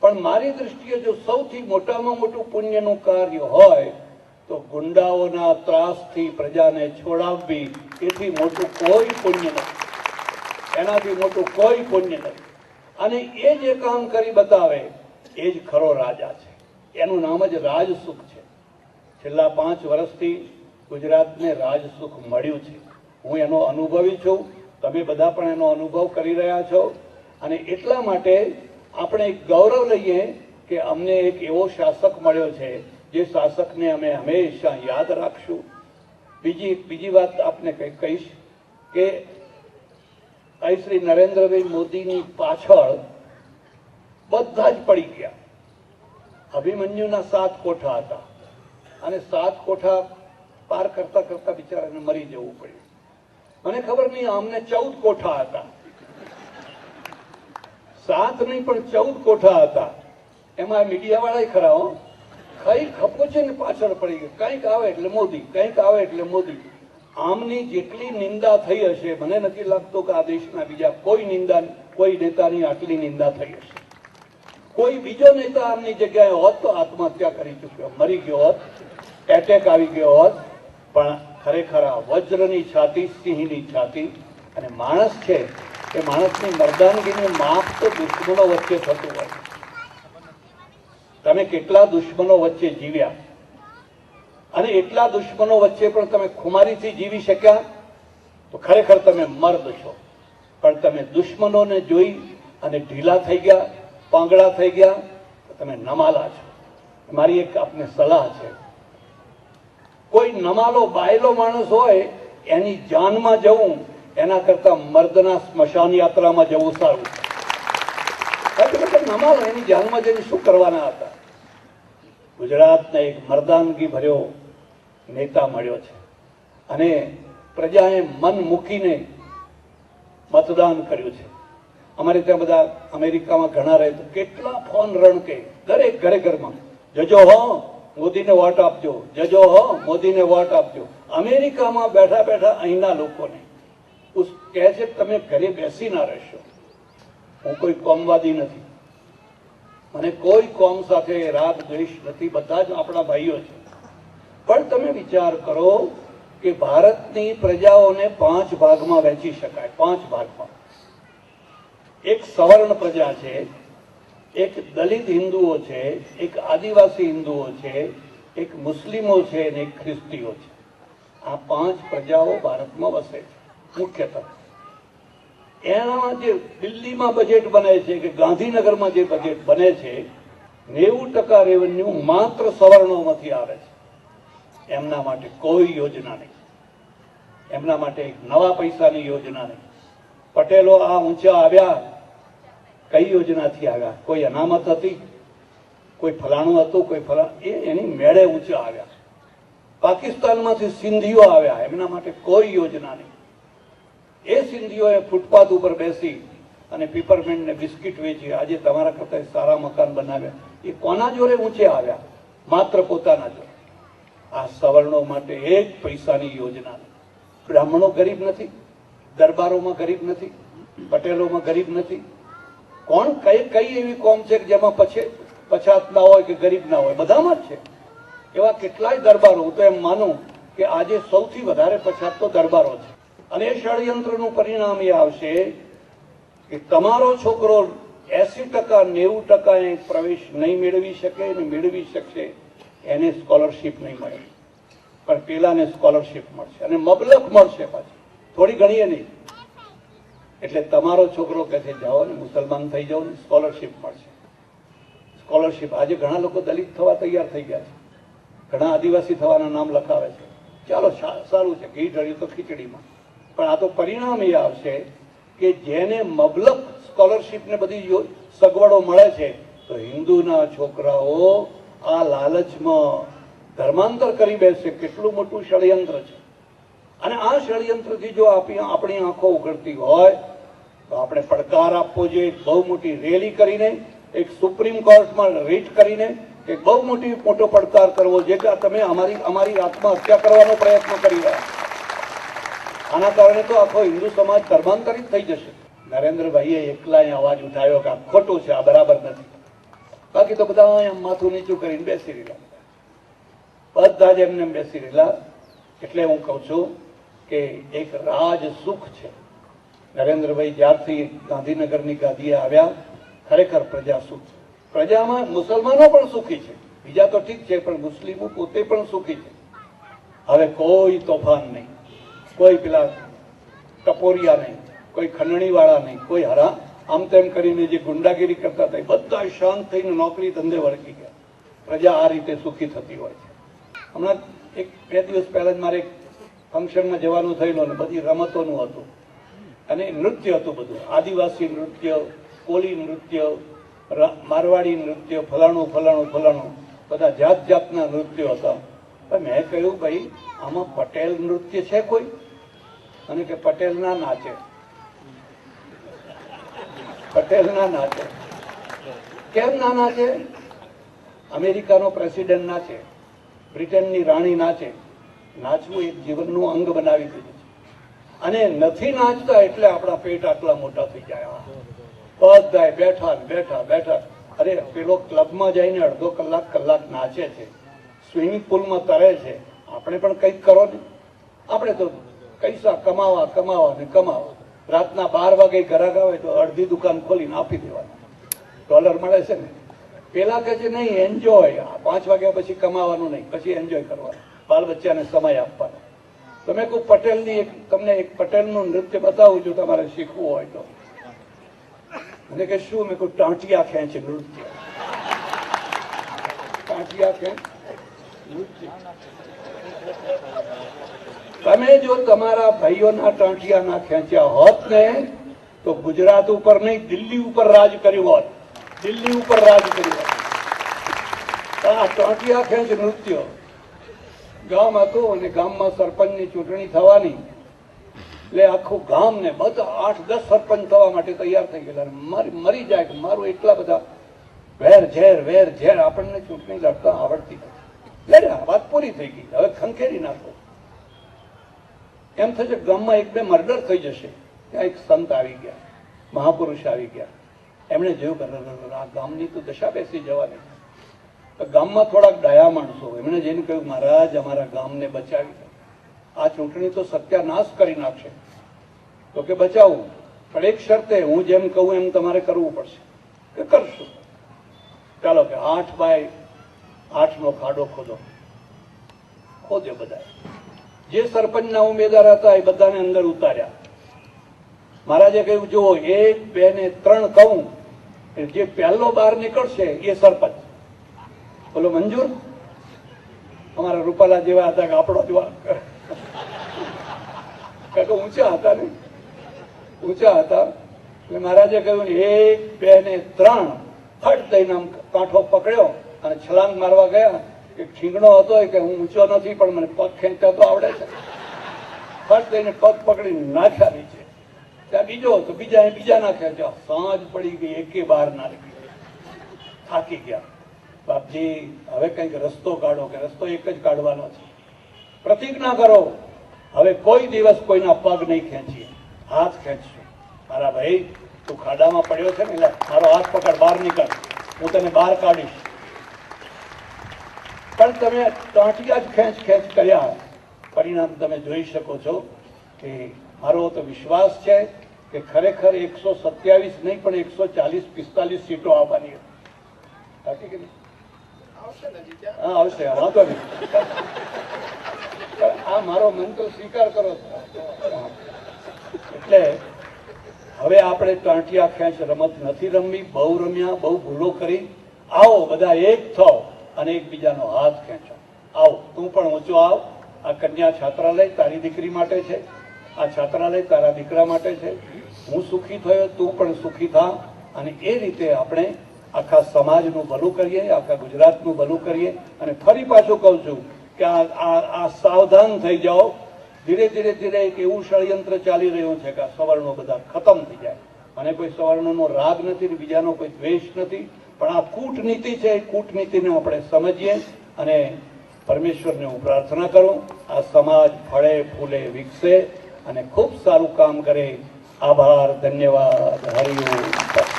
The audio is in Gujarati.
પણ મારી દૃષ્ટિએ જો સૌથી મોટામાં મોટું પુણ્યનું કાર્ય હોય, તો ગુંડાઓના ત્રાસથી પ્રજાને છોડાવવી એથી મોટું કોઈ પુણ્ય નથી. એનાથી મોટું કોઈ પુણ્ય નથી. અને એ જે કામ કરી બતાવે, એ જ ખરો રાજા છે. એનું નામ જ રાજસુખ છે. છેલ્લા પાંચ વર્ષથી ગુજરાતને રાજસુખ મળ્યું છે. હું એનો અનુભવી છું. તમે બધા પણ એનો અનુભવ કરી રહ્યા છો. અને એટલા માટે આપણે ગૌરવ લઈએ કે અમને એક એવો શાસક મળ્યો છે, જે શાસકને અમે હંમેશા યાદ રાખશું. બીજી બીજી વાત આપને કંઈક કહીશ કે શ્રી નરેન્દ્રભાઈ મોદીની પાછળ બધા જ પડી ગયા. અભિમન્યુના સાત કોઠા હતા અને સાત કોઠા પાર કરતા કરતા બિચારાને મરી જવું પડ્યું. મને ખબર નહીં અમને ચૌદ કોઠા હતા. સાત નહીં પણ ચૌદ કોઠા હતા. એમાં મીડિયા વાળા ખરા હો. કઈ ખપો છે ને પાછળ પડી ગયું. કંઈક આવે એટલે મોદી, કંઈક આવે એટલે મોદી. આમની જેટલી નિંદા થઈ હશે, મને નથી લાગતું કે આ દેશના બીજા કોઈ નિંદા, કોઈ નેતાની આટલી નિંદા થઈ હશે. કોઈ બીજો નેતા આમની જગ્યાએ હોત તો આત્મહત્યા કરી ચૂક્યો. મરી ગયો હોત એટેક આવી ગયો હોત, પણ ખરેખર આ વજ્રની છાતી સિંહની છાતી. અને માણસ છે એ માણસની મર્દાનગીનું માપ તો દુશ્મનો વચ્ચે થતું હોય. તમે કેટલા દુશ્મનો વચ્ચે જીવ્યા? અને એટલા દુશ્મનો વચ્ચે પણ તમે ખુમારીથી જીવી શક્યા? તો ખરેખર તમે મર્દ છો. પણ તમે દુશ્મનોને જોઈ અને ઢીલા થઈ ગયા પાંગડા થઈ ગયા તમે નમાલા છો. મારી એક આપને સલાહ છે. કોઈ નમાલો બાયલો માણસ હોય, એની જાનમાં જવું એના કરતા મર્દના સ્મશાન યાત્રામાં જવું સારું. નમાલ એની જાનમાં જઈને શું કરવાના હતા? ગુજરાતને એક મર્દાનગી ભર્યો નેતા મળ્યો છે. અને પ્રજાએ મન મૂકીને મતદાન કર્યું છે. અમારે ત્યાં બધા અમેરિકામાં ઘણા રહે કેટલા ફોન રણકે દરેક ઘરે ઘરમાં. જજો હો, મોદીને વોટ આપજો. જજો હો, મોદીને વોટ આપજો. અમેરિકામાં બેઠા બેઠા અહીંના લોકોને કહે છે તમે ઘરે બેસી ના રહેશો. હું કોઈ કોમવાદી નથી. મને કોઈ કોમ સાથે રાગ, દ્વેષ નથી. બધા જ આપણા ભાઈઓ છે. પણ તમે વિચાર કરો કે ભારતની પ્રજાઓને પાંચ ભાગમાં વહેંચી શકાય. પાંચ ભાગમાં. એક સવર્ણ પ્રજા છે, એક દલિત હિન્દુઓ છે, એક આદિવાસી હિન્દુઓ છે, એક મુસ્લિમો છે અને એક ખ્રિસ્તીઓ છે. આ પાંચ પ્રજાઓ ભારતમાં વસે છે મુખ્યતઃ એનામાં જે દિલ્હીમાં બજેટ બને છે કે ગાંધીનગરમાં જે બજેટ બને છે, નેવું ટકા રેવન્યુ માત્ર સવર્ણોમાંથી આવે છે. એમના માટે કોઈ યોજના નહીં. એમના માટે નવા પૈસાની યોજના નહીં. પટેલો આ ઊંચા આવ્યા. કઈ યોજનાથી આવ્યા? કોઈ અનામત હતી? કોઈ ફલાણું હતું? કોઈ ફલા? એ એની મેળે ઊંચા આવ્યા. પાકિસ્તાનમાંથી સિંધીઓ આવ્યા. એમના માટે કોઈ યોજના નહીં. એ સિંધીઓએ ફૂટપાથ ઉપર બેસી અને પીપરમેન્ટ ને બિસ્કિટ વેચી આજે તમારા કરતા સારા મકાન બનાવ્યા. એ કોના જોડે ઊંચે આવ્યા? માત્ર પોતાના જોડે. આ સવર્ણો માટે એક પૈસાની યોજના. બ્રાહ્મણો ગરીબ નથી, દરબારોમાં ગરીબ નથી, પટેલોમાં ગરીબ નથી. કોણ કઈ કઈ એવી કોમ છે કે જેમાં પછી પછાત ના હોય કે ગરીબ ના હોય? બધામાં જ છે. એવા કેટલાય દરબારો, હું તો એમ માનું કે આજે સૌથી વધારે પછાત તો દરબારો છે. અને ષડયંત્રનું પરિણામ એ આવશે કે તમારો છોકરો એસી ટકા, નેવું ટકા એ પ્રવેશ નહીં મેળવી શકે અને મેળવી શકશે, એને સ્કોલરશીપ નહીં મળે. પણ પેલાને સ્કોલરશીપ મળશે અને મબલક મળશે પાછી. થોડી ઘણી નહીં. એટલે તમારો છોકરો કહે છે, જાઓ ને, મુસલમાન થઈ જાઓ ને, સ્કોલરશીપ મળશે. સ્કોલરશીપ આજે ઘણા લોકો દલિત થવા તૈયાર થઈ ગયા છે. ઘણા આદિવાસી થવાના નામ લખાવે છે. ચાલો સારું છે. ઘી ઢળ્યું તો ખીચડીમાં. પણ આ તો પરિણામ એ આવશે કે જેને મબલક સ્કોલરશીપ ને બધી સગવડો મળે છે, તો હિન્દુના છોકરાઓ આ લાલચમાં ધર્માંતર કરી બેસે. કેટલું મોટું ષડયંત્ર છે. અને આ ષડયંત્રથી જો આપણી આંખો ઉઘડતી હોય, તો આપણે પડકાર આપવો જોઈએ. બહુ મોટી રેલી કરીને, એક સુપ્રીમ કોર્ટમાં રીટ કરીને, એક બહુ મોટી મોટો પડકાર કરવો જે કે તમે અમારી અમારી આત્મહત્યા કરવાનો પ્રયત્ન કરી રહ્યા. આના કારણે તો આખો હિન્દુ સમાજ ધર્માંતરિત થઈ જશે. નરેન્દ્રભાઈએ એકલા અવાજ ઉઠાવ્યો કે આ ખોટું છે, આ બરાબર નથી. બાકી તો બધા અહીંયા માથું નીચું કરીને બેસી રહેલા. બધા જ એમને બેસી રહેલા. એટલે હું કહું છું કે એક રાજ સુખ છે. નરેન્દ્રભાઈ જ્યારથી ગાંધીનગરની ગાદીએ આવ્યા, ખરેખર પ્રજા સુખ છે. પ્રજામાં મુસલમાનો પણ સુખી છે. બીજા તો ઠીક છે, પણ મુસ્લિમો પોતે પણ સુખી છે. હવે કોઈ તોફાન નહીં. કોઈ પેલા ટપોરિયા નહીં, કોઈ ખંડણીવાળા નહીં, કોઈ હરા. આમ તેમ કરીને જે ગુંડાગીરી કરતા હતા એ બધા શાંત થઈને નોકરી ધંધે વળગી ગયા. પ્રજા આ રીતે સુખી થતી હોય છે. હમણાં એક બે દિવસ પહેલા જ મારે ફંક્શનમાં જવાનું થયેલું અને બધી રમતોનું હતું. અને નૃત્ય હતું બધું. આદિવાસી નૃત્ય, કોલી નૃત્ય મારવાડી નૃત્ય, ફલાણું ફલાણું ફલાણું. બધા જાત જાતના નૃત્યો હતા. મેં કહ્યું, ભાઈ, આમાં પટેલ નૃત્ય છે કોઈ? અને કે પટેલ ના નાચે. પટેલ ના નાચે. કેમ ના નાચે? અમેરિકાનો પ્રેસિડેન્ટ નાચે. બ્રિટનની રાણી નાચે. નાચવું એક જીવનનું અંગ બનાવી દીધું છે. અને નથી નાચતા એટલે આપણા પેટ આટલા મોટા થઈ જાય. બધા બેઠા બેઠા બેઠા. અરે, પેલો ક્લબમાં જઈને અડધો કલાક કલાક નાચે છે. સ્વિમિંગ પુલમાં તરે છે. આપણે પણ કંઈક કરો ને. આપણે તો પૈસા કમાવા કમાવા ને કમાવા. રાતના બાર વાગે ઘરાક આવે તો અડધી દુકાન ખોલીને આપી દેવાની. ડોલર મળે છે ને? પેલા કહે છે, નહીં એન્જોય પાંચ વાગ્યા પછી કમાવાનું નહીં, પછી એન્જોય કરવાનું. બાલ બચ્ચાને સમય આપવાનો. તમે કોઈ પટેલની એક, તમને એક પટેલનું નૃત્ય બતાવું જો તમારે શીખવું હોય તો. મને કે, શું? મેં કોઈ ટાંટિયા ખેંચ નૃત્ય? ટાંટિયા ખેંચ? નૃત્ય? તમે જો તમારા ભાઈઓના ટાંટિયા ના ખેંચ્યા હોત ને, તો ગુજરાત ઉપર નહીં, દિલ્હી ઉપર રાજ કર્યું હોત. દિલ્હી ઉપર રાજ કર્યું હોત. આ ટાંટિયા ખેંચ નૃત્ય ગામ હતું અને ગામમાં સરપંચની ચૂંટણી થવાની. એટલે આખું ગામ ને બધા આઠ, દસ સરપંચ થવા માટે તૈયાર થઈ ગયેલા. મરી જાય કે મારું એટલા બધા વેર, ઝેર વેર, ઝેર આપણને ચૂંટણી લડતા આવડતી નથી. એટલે વાત પૂરી થઈ ગઈ. હવે ખંખેરી નાખો. એમ થશે ગામમાં એક બે મર્ડર થઈ જશે. ત્યાં એક સંત આવી ગયા, મહાપુરુષ આવી ગયા. એમણે જોયું આ ગામની તો દશા બેસી જવાની. તો ગામમાં થોડાક ડાયા માણસો, એમણે જઈને કહ્યું, મહારાજ, અમારા ગામને બચાવી. આ ચૂંટણી તો સત્યાનાશ કરી નાખશે. તો કે, બચાવું. પણ એક શરતે હું જેમ કહું એમ તમારે કરવું પડશે. કે, કરશું. ચાલો કે, આઠ બાય આઠ નો ખાડો ખોદો. ખોદ્યો બધા જે સરપંચના ઉમેદવાર હતા એ બધાને અંદર ઉતાર્યા. મહારાજે કહ્યું, જુઓ, એક, બે ને ત્રણ કહું જે પહેલો બહાર નીકળશે એ સરપંચ. બોલો, મંજૂર? અમારા રૂપાલા જેવા હતા કે આપણો જેવા કાંઈક ઊંચા હતા ને. ઊંચા હતા. એટલે મહારાજે કહ્યું, એક, બે ને ત્રણ. ફટ દઈને આમ કાંઠો પકડ્યો અને છલાંગ મારવા ગયા. એક ઠીંગણો હતો એ કે હું ઊંચો નથી, પણ મને પગ ખેંચતા તો આવડે છે. ફર્સ્ટ એને પગ પકડીને નાખ્યા નીચે. ત્યાં બીજો હતો, બીજા બીજા નાખ્યા. ત્યાં સાંજ પડી ગઈ, એકે બાર ના નીકળી થાકી ગયા. બાપજી, હવે કંઈક રસ્તો કાઢો, કે રસ્તો એક જ કાઢવાનો છે. પ્રતિજ્ઞા કરો, હવે કોઈ દિવસ કોઈના પગ નહીં ખેંચીએ. હાથ ખેંચશું. મારા ભાઈ, તું ખાડામાં પડ્યો છે ને એટલે મારો હાથ પકડ, બહાર નીકળ. હું તને બહાર કાઢીશ. પણ તમે ટાંચિયા જ ખેંચ ખેંચ કર્યા. પરિણામ તમે જોઈ શકો છો કે મારો તો વિશ્વાસ છે કે ખરેખર એકસો સત્યાવીસ નહીં પણ એકસો ચાલીસ પિસ્તાલીસ સીટો આવવાની હતી. કે? હા આવશે. વાંધો નહીં. આ મારો મંત્ર સ્વીકાર કરો એટલે હવે આપણે ટાંટિયા ખેંચ રમત નથી રમવી. બહુ રમ્યા બહુ ભૂલો કરી. આવો બધા એક થાઓ અને એકબીજાનો હાથ ખેંચો. આવો, તું પણ ઊંચો આવ. આ કન્યા છાત્રાલય તારી દીકરી માટે છે. આ છાત્રાલય તારા દીકરા માટે છે. હું સુખી થયો, તું પણ સુખી થા. અને એ રીતે આપણે આખા સમાજનું ભલું કરીએ, આખા ગુજરાતનું ભલું કરીએ. અને ફરી પાછું કહું છું કે આ આ સાવધાન થઈ જાઓ. ધીરે ધીરે ધીરે એક એવું ષડયંત્ર ચાલી રહ્યું છે કે આ સવર્ણો બધા ખતમ થઈ જાય. અને કોઈ સવર્ણોનો રાગ નથી બીજાનો કોઈ દ્વેષ નથી. પણ આ કૂટનીતિ છે કૂટનીતિને આપણે સમજીએ અને પરમેશ્વરને હું પ્રાર્થના કરું, આ સમાજ ફળે, ફૂલે, વિકસે અને ખૂબ સારું કામ કરે. આભાર, ધન્યવાદ. હરિઓમ